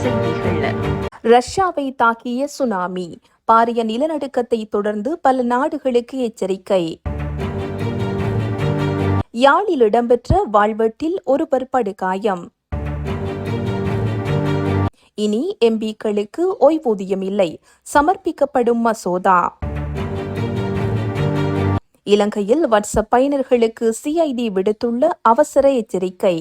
செய்திகள் ரஷ்யாவை தாக்கிய சுனாமி பாரிய நிலநடுக்கத்தை தொடர்ந்து பல நாடுகளுக்கு எச்சரிக்கை. யாழில் இடம்பெற்ற வாழ்வெட்டில் ஒருவர் படுகாயம். இனி எம்பிக்களுக்கு ஓய்வூதியம் இல்லை சமர்ப்பிக்கப்படும் மசோதா. இலங்கையில் வாட்ஸ்அப் பயனர்களுக்கு சிஐடி விடுத்துள்ள அவசர எச்சரிக்கை.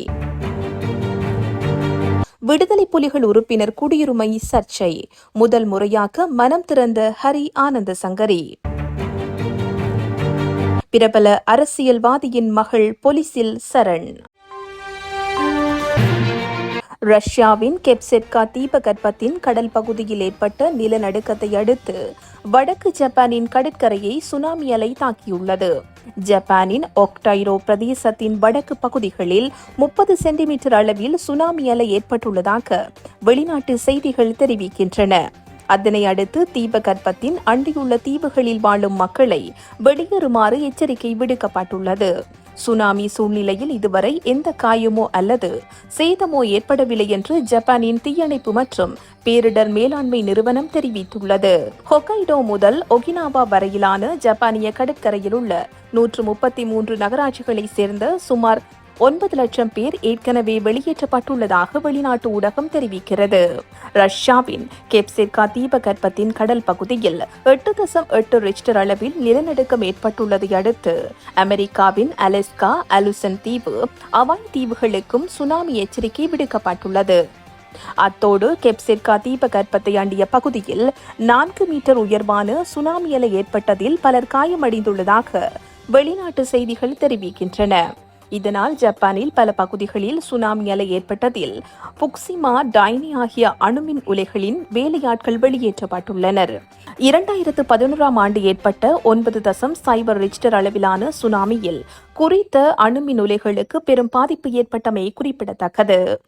விடுதலை புலிகள் உறுப்பினர் குடியுரிமை சர்ச்சை. முதல் முறையாக மனம் திறந்த ஹரி ஆனந்த சங்கரி. பிரபல அரசியல்வாதியின் மகள் போலீசில் சரண். ரஷ்யாவின் கெப்செப்கா தீபகற்பத்தின் கடல் பகுதியில் ஏற்பட்ட நிலநடுக்கத்தை அடுத்து வடக்கு ஜப்பானின் கடற்கரையை சுனாமி அலை தாக்கியுள்ளது. ஜப்பானின் ஒக்டைரோ பிரதேசத்தின் வடக்கு பகுதிகளில் முப்பது சென்டிமீட்டர் அளவில் சுனாமி அலை ஏற்பட்டுள்ளதாக வெளிநாட்டு செய்திகள் தெரிவிக்கின்றன. அதனை அடுத்து தீபகற்பத்தின் அண்டியுள்ள தீவுகளில் வாழும் மக்களை வெளியேறுமாறு எச்சரிக்கை விடுக்கப்பட்டுள்ளது. சுனாமி சூழ்நிலையில் இதுவரை எந்த காயமோ அல்லது சேதமோ ஏற்படவில்லை என்று ஜப்பானின் தீயணைப்பு மற்றும் பேரிடர் மேலாண்மை நிறுவனம் தெரிவித்துள்ளது. ஹொக்கைடோ முதல் ஒகினாவா வரையிலான ஜப்பானிய கடற்கரையில் உள்ள நூற்று முப்பத்தி மூன்று நகராட்சிகளைச் சேர்ந்த சுமார் ஒன்பது லட்சம் பேர் ஏற்கனவே வெளியேற்றப்பட்டுள்ளதாக வெளிநாட்டு ஊடகம் தெரிவிக்கிறது. ரஷ்யாவின் கெப்சிர்கா தீபகற்பத்தின் கடல் பகுதியில் எட்டு தசம் எட்டு ரிக்டர் அளவில் நிலநடுக்கம் ஏற்பட்டுள்ளதை அடுத்து அமெரிக்காவின் அலெஸ்கா அலுசன் தீவு அவாய் தீவுகளுக்கும் சுனாமி எச்சரிக்கை விடுக்கப்பட்டுள்ளது. அத்தோடு கெப்சிர்கா தீபகற்பத்தை அண்டிய பகுதியில் நான்கு மீட்டர் உயர்வான சுனாமி அலை ஏற்பட்டதில் பலர் காயமடைந்துள்ளதாக வெளிநாட்டு செய்திகள் தெரிவிக்கின்றன. இதனால் ஜப்பானில் பல பகுதிகளில் சுனாமி அலை ஏற்பட்டதில் புக்சிமா டைனி ஆகிய அணுமின் உலைகளின் வேலையாட்கள் வெளியேற்றப்பட்டுள்ளனர். இரண்டாயிரத்து பதினோராம் ஆண்டு ஏற்பட்ட ஒன்பது தசம் சைபர் ரிஜிஸ்டர் அளவிலான சுனாமியில் குறித்த அணுமின் உலைகளுக்கு பெரும் பாதிப்பு ஏற்பட்டமை குறிப்பிடத்தக்கது.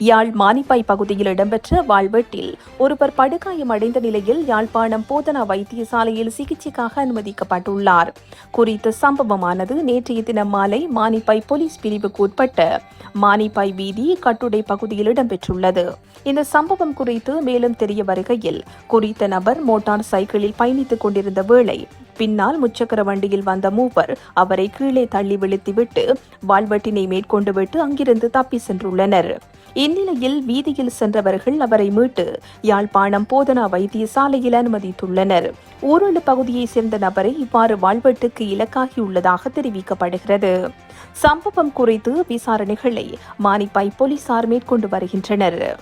யாழ் மானிப்பாய் பகுதியில் இடம்பெற்ற வாழ்வெட்டில் ஒருவர் படுகாயமடைந்த நிலையில் யாழ்ப்பாணம் போதனா வைத்தியசாலையில் சிகிச்சைக்காக அனுமதிக்கப்பட்டுள்ளார். குறித்த சம்பவமானது நேற்றைய தினம் மாலை மானிப்பாய் போலீஸ் பிரிவுக்கு உட்பட்ட மானிப்பாய் வீதி கட்டுடை பகுதியில் இடம்பெற்றுள்ளது. இந்த சம்பவம் குறித்து மேலும் தெரிய வருகையில் குறித்த நபர் மோட்டார் சைக்கிளில் பயணித்துக் கொண்டிருந்த வேளை பின்னால் முச்சக்கர வண்டியில் வந்த மூவர் அவரை கீழே தள்ளி விழுத்திவிட்டு வாழ்வெட்டினை மேற்கொண்டு விட்டு அங்கிருந்து தப்பி சென்றுள்ளனர். இந்நிலையில் வீதியில் சென்றவர்கள் அவரை மீட்டு யாழ்ப்பாணம் போதனா வைத்தியசாலையில் அனுமதித்துள்ளனர். ஊரொழு பகுதியைச் சேர்ந்த நபரை இவ்வாறு வாழ்வெட்டுக்கு இலக்காகியுள்ளதாக தெரிவிக்கப்படுகிறது. சம்பவம் குறித்து விசாரணைகளை மானிப்பாய் போலீசார் மேற்கொண்டு வருகின்றனர்.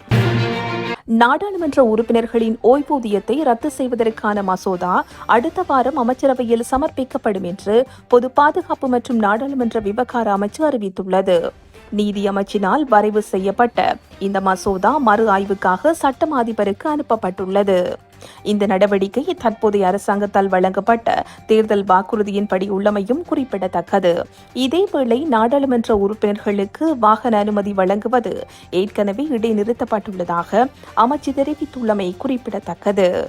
நாடாளுமன்ற உறுப்பினர்களின் ஓய்வூதியத்தை ரத்து செய்வதற்கான மசோதா அடுத்த வாரம் அமைச்சரவையில் சமர்ப்பிக்கப்படும் என்று பொது பாதுகாப்பு மற்றும் நாடாளுமன்ற விவகார அமைச்சு அறிவித்துள்ளது. நீதி அமைச்சினால் வரைவு செய்யப்பட்ட. இந்த மசோதா மறு ஆய்வுக்காக சட்டம் அதிபருக்கு அனுப்பப்பட்டுள்ளது. இந்த நடவடிக்கை தற்போதைய அரசாங்கத்தால் வழங்கப்பட்ட தேர்தல் வாக்குறுதியின்படி உள்ளமையும் குறிப்பிடத்தக்கது. இதேவேளை நாடாளுமன்ற உறுப்பினர்களுக்கு வாகன அனுமதி வழங்குவது ஏற்கனவே இடைநிறுத்தப்பட்டுள்ளதாக அமைச்சு தெரிவித்துள்ளமை குறிப்பிடத்தக்கது.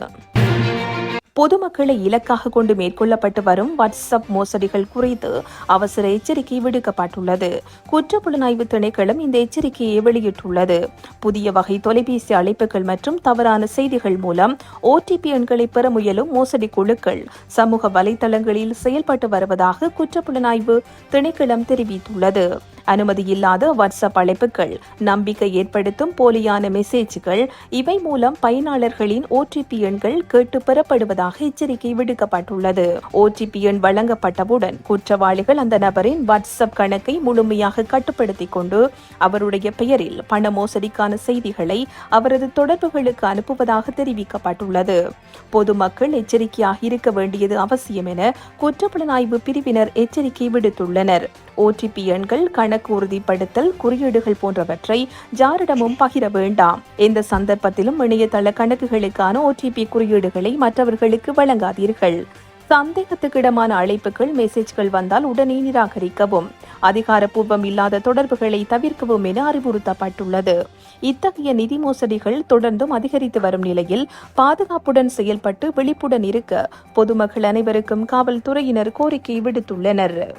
பொதுமக்களை இலக்காக கொண்டு மேற்கொள்ளப்பட்டு வரும் வாட்ஸ்அப் மோசடிகள் குறித்து அவசர எச்சரிக்கை விடுக்கப்பட்டுள்ளது. குற்றப்புலனாய்வு திணைக்களம் இந்த எச்சரிக்கையை வெளியிட்டுள்ளது. புதிய வகை தொலைபேசி அழைப்புகள் மற்றும் தவறான செய்திகள் மூலம் ஓடிபி எண்களை பெற முயலும் மோசடி குழுக்கள் சமூக வலைதளங்களில் செயல்பட்டு வருவதாக குற்றப்புலனாய்வு திணைக்களம் தெரிவித்துள்ளது. அனுமதியில்லாத வாட்ஸ்அப் அழைப்புகள் நம்பிக்கை ஏற்படுத்தும் போலியான மெசேஜ்கள் இவை மூலம் பயனாளர்களின் ஓடிபி எண்கள் கேட்டு பெறப்படுவதாக எச்சரிக்கை விடுக்கப்பட்டுள்ளது. ஓடிபி எண் வழங்கப்பட்டவுடன் குற்றவாளிகள் அந்த நபரின் வாட்ஸ்அப் கணக்கை முழுமையாக கட்டுப்படுத்திக் கொண்டு அவருடைய பெயரில் பண மோசடிக்கான செய்திகளை அவரது தொடர்புகளுக்கு அனுப்புவதாக தெரிவிக்கப்பட்டுள்ளது. பொதுமக்கள் எச்சரிக்கையாக இருக்க வேண்டியது அவசியம் என குற்றப்புலனாய்வு பிரிவினர் எச்சரிக்கை விடுத்துள்ளனர். ஓடிபி எண்கள் கணக்கு உறுதிப்படுத்தல் குறியீடுகள் போன்றவற்றை யாரிடமும் பகிர வேண்டாம். எந்த சந்தர்ப்பத்திலும் இணையதள கணக்குகளுக்கான ஓடிபி குறியீடுகளை மற்றவர்களுக்கு வழங்காதீர்கள். சந்தேகத்துக்கிடமான அழைப்புகள் மெசேஜ்கள் வந்தால் உடனே நிராகரிக்கவும். அதிகாரப்பூர்வம் இல்லாத தொடர்புகளை தவிர்க்கவும் என அறிவுறுத்தப்பட்டுள்ளது. இத்தகைய நிதி மோசடிகள் தொடர்ந்தும் அதிகரித்து வரும் நிலையில் பாதுகாப்புடன் செயல்பட்டு விழிப்புடன் இருக்க பொதுமக்கள் அனைவருக்கும் காவல்துறையினர் கோரிக்கை விடுத்துள்ளனர்.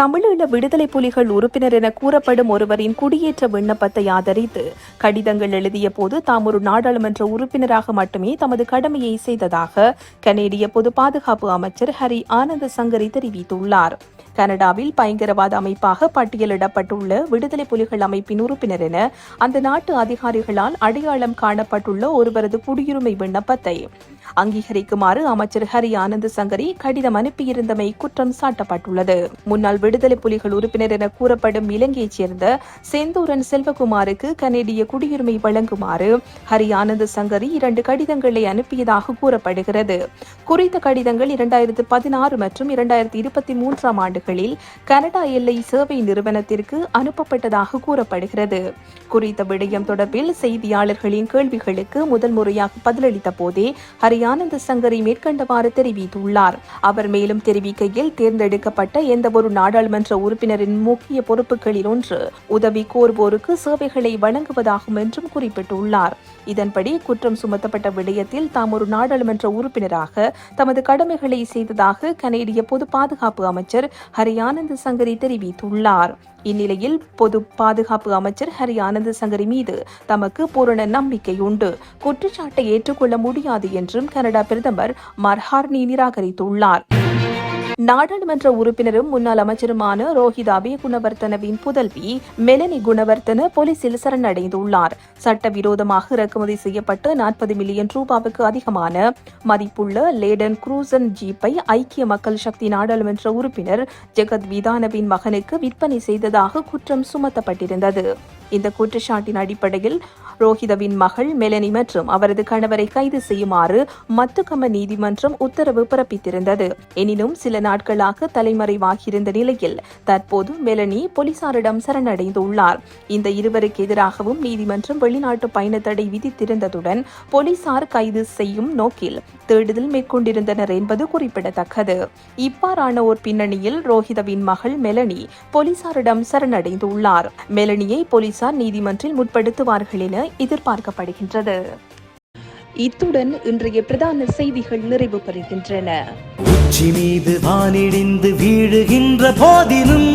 தமிழீழ விடுதலை புலிகள் உறுப்பினர் என கூறப்படும் ஒருவரின் குடியேற்ற விண்ணப்பத்தை ஆதரித்து கடிதங்கள் எழுதிய போது தாம் ஒரு நாடாளுமன்ற உறுப்பினராக மட்டுமே தமது கடமையை செய்ததாக கனேடிய பொது பாதுகாப்பு அமைச்சர் ஹரி ஆனந்த சங்கரி தெரிவித்துள்ளார். கனடாவில் பயங்கரவாத அமைப்பாக பட்டியலிடப்பட்டுள்ள விடுதலை புலிகள் அமைப்பின் உறுப்பினர் என அந்த நாட்டு அதிகாரிகளால் அடையாளம் காணப்பட்டுள்ள ஒருவரது குடியுரிமை விண்ணப்பத்தை அங்கீகரிக்குமாறு அமைச்சர் ஹரி ஆனந்த் சங்கரி கடிதம் அனுப்பியிருந்தமை குற்றம் சாட்டப்பட்டுள்ளது. முன்னாள் விடுதலை புலிகள் உறுப்பினர் என கூறப்படும் இலங்கையைச் சேர்ந்த செந்தூரன் செல்வகுமாருக்கு கனேடிய குடியுரிமை வழங்குமாறு ஹரி ஆனந்த் சங்கரி இரண்டு கடிதங்களை அனுப்பியதாக கூறப்படுகிறது. குறித்த கடிதங்கள் இரண்டாயிரத்து பதினாறு மற்றும் இரண்டாயிரத்தி இருபத்தி மூன்றாம் ஆண்டுகளில் கனடா எல்லை சேவை நிறுவனத்திற்கு அனுப்பப்பட்டதாக கூறப்படுகிறது. குறித்த விடயம் தொடர்பில் செய்தியாளர்களின் கேள்விகளுக்கு முதல் முறையாக பதிலளித்த போதே ஹரியானந்த சங்கரி மேற்கண்டவாறு தெரிவித்துள்ளார். அவர் மேலும் தெரிவிக்கையில் தேர்ந்தெடுக்கப்பட்ட எந்தவொரு நாடாளுமன்ற உறுப்பினரின் முக்கிய பொறுப்புகளில் ஒன்று உதவி கோருவோருக்கு சேவைகளை வழங்குவதாகும் என்றும் குறிப்பிட்டுள்ளார். இதன்படி குற்றம் சுமத்தப்பட்ட விடயத்தில் தாம் ஒரு நாடாளுமன்ற உறுப்பினராக தமது கடமைகளை செய்ததாக கனேடிய பொது பாதுகாப்பு அமைச்சர் ஹரியானந்த் சங்கரி தெரிவித்துள்ளார். இந்நிலையில் பொது பாதுகாப்பு அமைச்சர் ஹரி ஆனந்த சங்கரி மீது தமக்கு பூரண நம்பிக்கை உண்டு குற்றச்சாட்டை ஏற்றுக்கொள்ள முடியாது என்றும் கனடா பிரதமர் மர்ஹார்னி நிராகரித்துள்ளார். நாடாளுமன்ற உறுப்பினரும் முன்னாள் அமைச்சருமான ரோஹித் அபய குணவர்த்தனவின் புதல்வி மெலனி குணவர்த்தன போலீசில் சரணடைந்துள்ளார். சட்டவிரோதமாக இறக்குமதி செய்யப்பட்ட நாற்பது மில்லியன் ரூபாவுக்கு அதிகமான மதிப்புள்ள லேடன் குரூசன் ஜீப்பை ஐக்கிய மக்கள் சக்தி நாடாளுமன்ற உறுப்பினர் ஜெகத் விதானவின் மகனுக்கு விற்பனை செய்ததாக குற்றம் சுமத்தப்பட்டிருந்தது. இந்த குற்றச்சாட்டின் அடிப்படையில் ரோஹிதவின் மகள் மெலனி மற்றும் அவரது கணவரை கைது செய்யுமாறு மத்துக்கம நீதிமன்றம் உத்தரவு பிறப்பித்திருந்தது. எனினும் சில நாட்களாக தலைமறைவாகியிருந்த நிலையில் தற்போது மெலனி போலீசாரிடம் சரணடைந்துள்ளார். இந்த இருவருக்கு எதிராகவும் நீதிமன்றம் வெளிநாட்டு பயண தடை விதித்திருந்ததுடன் போலீசார் கைது செய்யும் நோக்கில் தேடுதல் மேற்கொண்டிருந்தனர் என்பது குறிப்பிடத்தக்கது. இவ்வாறான ஓர் பின்னணியில் ரோஹிதவின் மகள் மெலனி போலீசாரிடம் சரணடைந்துள்ளார். மெலனியை போலீஸ் போலீசார் நீதிமன்றில் முற்படுத்துவார்கள் என எதிர்பார்க்கப்படுகின்றது. இத்துடன் இன்றைய பிரதான செய்திகள் நிறைவு பெறுகின்றன. உச்சி மீது வானிடிந்து வீழுகின்ற போதிலும்